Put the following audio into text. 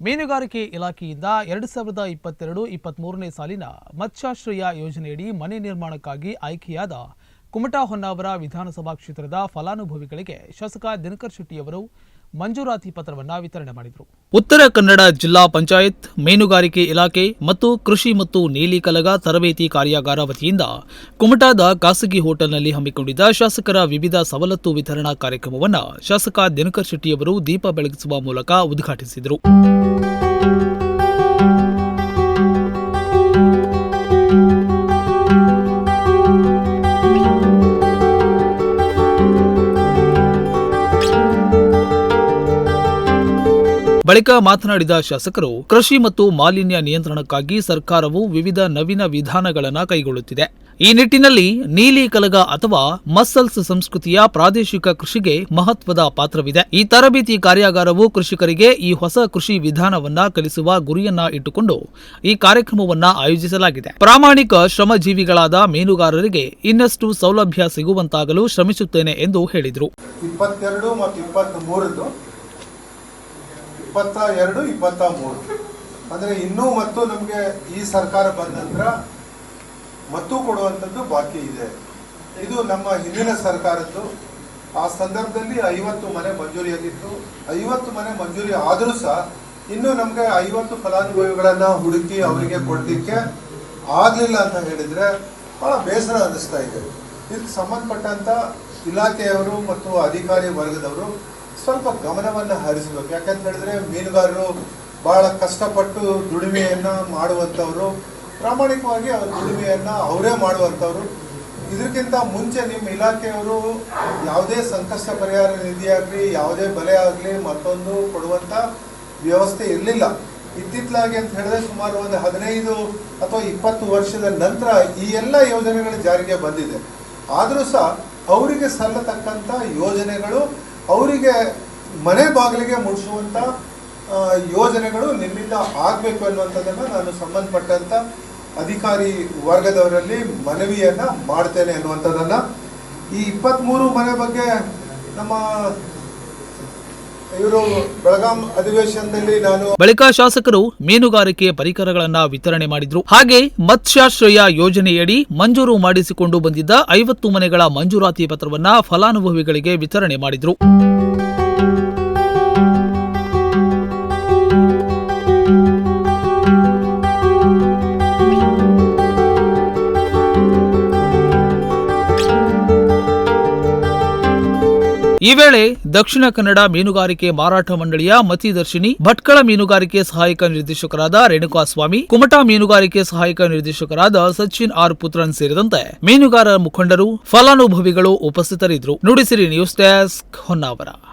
ಮೀನುಗಾರಿಕೆ ಇಲಾಖೆಯಿಂದ ಎರಡು ಸಾವಿರದ ಇಪ್ಪತ್ತೆರಡು ಇಪ್ಪತ್ಮೂರನೇ ಸಾಲಿನ ಮತ್ಸ್ಯಾಶ್ರಯ ಯೋಜನೆಯಡಿ ಮನೆ ನಿರ್ಮಾಣಕ್ಕಾಗಿ ಆಯ್ಕೆಯಾದ ಕುಮಟಾ ಹೊನ್ನಾವರ ವಿಧಾನಸಭಾ ಕ್ಷೇತ್ರದ ಫಲಾನುಭವಿಗಳಿಗೆ ಶಾಸಕ ದಿನಕರ್ ಶೆಟ್ಟಿಯವರು ಮಂಜೂರಾತಿ ಪತ್ರವನ್ನು ವಿತರಣೆ ಮಾಡಿದರು. ಉತ್ತರ ಕನ್ನಡ ಜಿಲ್ಲಾ ಪಂಚಾಯತ್, ಮೀನುಗಾರಿಕೆ ಇಲಾಖೆ ಮತ್ತು ಕೃಷಿ ಮತ್ತು ನೀಲಿಕಲಗ ತರಬೇತಿ ಕಾರ್ಯಾಗಾರ ವತಿಯಿಂದ ಕುಮಟಾದ ಖಾಸಗಿ ಹೋಟೆಲ್ನಲ್ಲಿ ಹಮ್ಮಿಕೊಂಡಿದ್ದ ಶಾಸಕರ ವಿವಿಧ ಸವಲತ್ತು ವಿತರಣಾ ಕಾರ್ಯಕ್ರಮವನ್ನು ಶಾಸಕ ದಿನಕರ್ ಶೆಟ್ಟಿಯವರು ದೀಪ ಬೆಳಗಿಸುವ ಮೂಲಕ ಉದ್ಘಾಟಿಸಿದರು. ಬಳಿಕ ಮಾತನಾಡಿದ ಶಾಸಕರು, ಕೃಷಿ ಮತ್ತು ಮಾಲಿನ್ಯ ನಿಯಂತ್ರಣಕ್ಕಾಗಿ ಸರ್ಕಾರವು ವಿವಿಧ ನವೀನ ವಿಧಾನಗಳನ್ನು ಕೈಗೊಳ್ಳುತ್ತಿದೆ. ಈ ನಿಟ್ಟಿನಲ್ಲಿ ನೀಲಿ ಕಲಗ ಅಥವಾ ಮಸ್ಸಲ್ಸ್ ಸಂಸ್ಕೃತಿಯ ಪ್ರಾದೇಶಿಕ ಕೃಷಿಗೆ ಮಹತ್ವದ ಪಾತ್ರವಿದೆ. ಈ ತರಬೇತಿ ಕಾರ್ಯಾಗಾರವು ಕೃಷಿಕರಿಗೆ ಈ ಹೊಸ ಕೃಷಿ ವಿಧಾನವನ್ನ ಕಲಿಸುವ ಗುರಿಯನ್ನ ಇಟ್ಟುಕೊಂಡು ಈ ಕಾರ್ಯಕ್ರಮವನ್ನ ಆಯೋಜಿಸಲಾಗಿದೆ. ಪ್ರಾಮಾಣಿಕ ಶ್ರಮಜೀವಿಗಳಾದ ಮೀನುಗಾರರಿಗೆ ಇನ್ನಷ್ಟು ಸೌಲಭ್ಯ ಸಿಗುವಂತಾಗಲು ಶ್ರಮಿಸುತ್ತೇನೆ ಎಂದು ಹೇಳಿದರು. ಇಪ್ಪತ್ತ್ ಎರಡು ಇಪ್ಪತ್ತ ಮೂರು ಅಂದರೆ ಇನ್ನೂ ಮತ್ತು ನಮಗೆ ಈ ಸರ್ಕಾರ ಬಂದ ನಂತರ ಮತ್ತು ಕೊಡುವಂಥದ್ದು ಬಾಕಿ ಇದೆ. ಇದು ನಮ್ಮ ಹಿಂದಿನ ಸರ್ಕಾರದ್ದು. ಆ ಸಂದರ್ಭದಲ್ಲಿ ಐವತ್ತು ಮನೆ ಮಂಜೂರಿಯಾಗಿತ್ತು ಐವತ್ತು ಮನೆ ಮಂಜೂರಿ ಆದರೂ ಸಹ ಇನ್ನೂ ನಮಗೆ ಐವತ್ತು ಫಲಾನುಭವಿಗಳನ್ನು ಹುಡುಕಿ ಅವರಿಗೆ ಕೊಡಲಿಕ್ಕೆ ಆಗಲಿಲ್ಲ ಅಂತ ಹೇಳಿದರೆ ಭಾಳ ಬೇಸರ ಅನ್ನಿಸ್ತಾ ಇದೆ. ಇದಕ್ಕೆ ಸಂಬಂಧಪಟ್ಟಂಥ ಇಲಾಖೆಯವರು ಮತ್ತು ಅಧಿಕಾರಿ ವರ್ಗದವರು ಸ್ವಲ್ಪ ಗಮನವನ್ನು ಹರಿಸಬೇಕು. ಯಾಕಂತ ಹೇಳಿದ್ರೆ ಮೀನುಗಾರರು ಬಹಳ ಕಷ್ಟಪಟ್ಟು ದುಡಿಮೆಯನ್ನು ಮಾಡುವಂಥವ್ರು, ಪ್ರಾಮಾಣಿಕವಾಗಿ ಅವ್ರ ದುಡಿಮೆಯನ್ನು ಅವರೇ ಮಾಡುವಂಥವ್ರು. ಇದಕ್ಕಿಂತ ಮುಂಚೆ ನಿಮ್ಮ ಇಲಾಖೆಯವರು ಯಾವುದೇ ಸಂಕಷ್ಟ ಪರಿಹಾರ ನಿಧಿಯಾಗಲಿ ಯಾವುದೇ ಬೆಲೆ ಆಗಲಿ ಮತ್ತೊಂದು ಕೊಡುವಂಥ ವ್ಯವಸ್ಥೆ ಇರಲಿಲ್ಲ. ಇತ್ತಿತ್ತಲಾಗಿ ಅಂತ ಹೇಳಿದ್ರೆ ಸುಮಾರು ಒಂದು ಹದಿನೈದು ಅಥವಾ ಇಪ್ಪತ್ತು ವರ್ಷದ ನಂತರ ಈ ಎಲ್ಲ ಯೋಜನೆಗಳು ಜಾರಿಗೆ ಬಂದಿದೆ. ಆದರೂ ಸಹ ಅವರಿಗೆ ಸಲ್ಲತಕ್ಕಂಥ ಯೋಜನೆಗಳು ಅವರಿಗೆ ಮನೆ ಬಾಗಿಲಿಗೆ ಮುಡಿಸುವಂಥ ಯೋಜನೆಗಳು ನಿಮ್ಮಿಂದ ಆಗಬೇಕು ಅನ್ನುವಂಥದ್ದನ್ನು ನಾನು ಸಂಬಂಧಪಟ್ಟಂಥ ಅಧಿಕಾರಿ ವರ್ಗದವರಲ್ಲಿ ಮನವಿಯನ್ನ ಮಾಡ್ತೇನೆ ಅನ್ನುವಂಥದ್ದನ್ನು ಈ ಇಪ್ಪತ್ತ್ಮೂರು ಮನೆ ಬಗ್ಗೆ ನಮ್ಮ ಬಳಿಕ ಶಾಸಕರು ಮೀನುಗಾರಿಕೆ ಪರಿಕರಗಳನ್ನ ವಿತರಣೆ ಮಾಡಿದ್ರು. ಹಾಗೆ ಮತ್ಸ್ಯಾಶ್ರಯ ಯೋಜನೆಯಡಿ ಮಂಜೂರು ಮಾಡಿಸಿಕೊಂಡು ಬಂದಿದ್ದ ಐವತ್ತು ಮನೆಗಳ ಮಂಜೂರಾತಿ ಪತ್ರವನ್ನ ಫಲಾನುಭವಿಗಳಿಗೆ ವಿತರಣೆ ಮಾಡಿದ್ರು. ಈ ವೇಳೆ ದಕ್ಷಿಣ ಕನ್ನಡ ಮೀನುಗಾರಿಕೆ ಮಾರಾಟ ಮಂಡಳಿಯ ಮತಿದರ್ಶಿನಿ ಭಟ್ಕಳ ಮೀನುಗಾರಿಕೆ ಸಹಾಯಕ ನಿರ್ದೇಶಕರಾದ ರೇಣುಕಾಸ್ವಾಮಿ, ಕುಮಟಾ ಮೀನುಗಾರಿಕೆ ಸಹಾಯಕ ನಿರ್ದೇಶಕರಾದ ಸಚಿನ್ ಆರ್ ಪುತ್ರನ್ ಸೇರಿದಂತೆ ಮೀನುಗಾರರ ಮುಖಂಡರು ಫಲಾನುಭವಿಗಳು ಉಪಸ್ಥಿತರಿದ್ದರು. Nudisiri news desk Honnavar.